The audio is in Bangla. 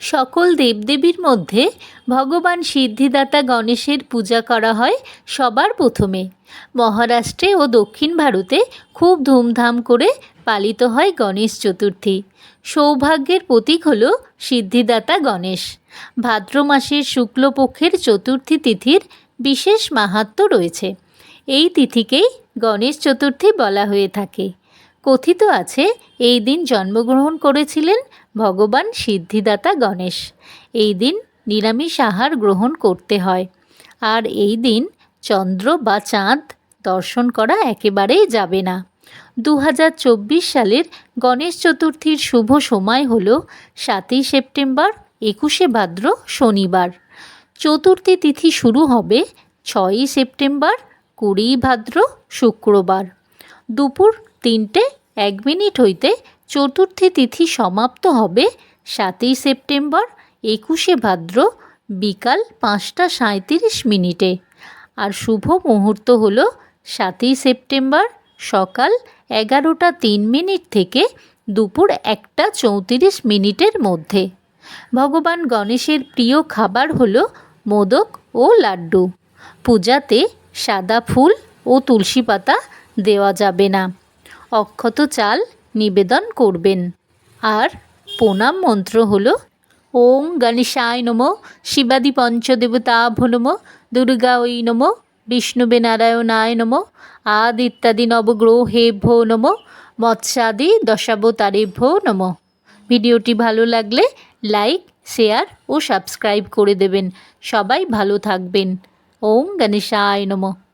সকল দেবদেবীর মধ্যে ভগবান সিদ্ধিদাতা গণেশের পূজা করা হয় সবার প্রথমে। মহারাষ্ট্রে ও দক্ষিণ ভারতে খুব ধুমধাম করে পালিত হয় গণেশ চতুর্থী। সৌভাগ্যের প্রতীক হল সিদ্ধিদাতা গণেশ। ভাদ্র মাসের শুক্লপক্ষের চতুর্থী তিথির বিশেষ মাহাত্ম্য রয়েছে। এই তিথিকেই গণেশ চতুর্থী বলা হয়ে থাকে। কথিত আছে, এই দিন জন্মগ্রহণ করেছিলেন ভগবান সিদ্ধিদাতা গণেশ। এই দিন নিরামিষ আহার গ্রহণ করতে হয়। আর এই দিন চন্দ্র বা চাঁদ দর্শন করা একেবারেই যাবে না। দু হাজার চব্বিশ সালের গণেশ চতুর্থীর শুভ সময় হল সাতই সেপ্টেম্বর, একুশে ভাদ্র, শনিবার। চতুর্থী তিথি শুরু হবে ছয়ই সেপ্টেম্বর কুড়ি ভাদ্র, শুক্রবার। দুপুর তিনটে এক মিনিট হইতে চতুর্থী তিথি সমাপ্ত হবে, সাতই সেপ্টেম্বর, একুশে ভাদ্র, বিকাল পাঁচটা সাঁত্রিশ মিনিটে। আর শুভ মুহূর্ত হল সাতই সেপ্টেম্বর, সকাল এগারোটা তিন মিনিট থেকে দুপুর একটা চৌত্রিশ মিনিটের মধ্যে। ভগবান গণেশের প্রিয় খাবার হল মোদক ও লাড্ডু। পূজাতে সাদা ফুল ও তুলসী পাতা দেওয়া যাবে না। অক্ষত চাল নিবেদন করবেন। আর প্রণাম মন্ত্র হল ওং গণেশায় নম, শিবাদি পঞ্চদেবতাভ্য নম দুর্গা ওই নম বিষ্ণুবে নারায়ণায় নম আদ ইত্যাদি নবগ্রহেভ্যো নম, মৎস্যাদি দশাবতারেভ্যো নম। ভিডিওটি ভালো লাগলে লাইক, শেয়ার ও সাবস্ক্রাইব করে দেবেন। সবাই ভালো থাকবেন। ওম গণেশায় নমঃ।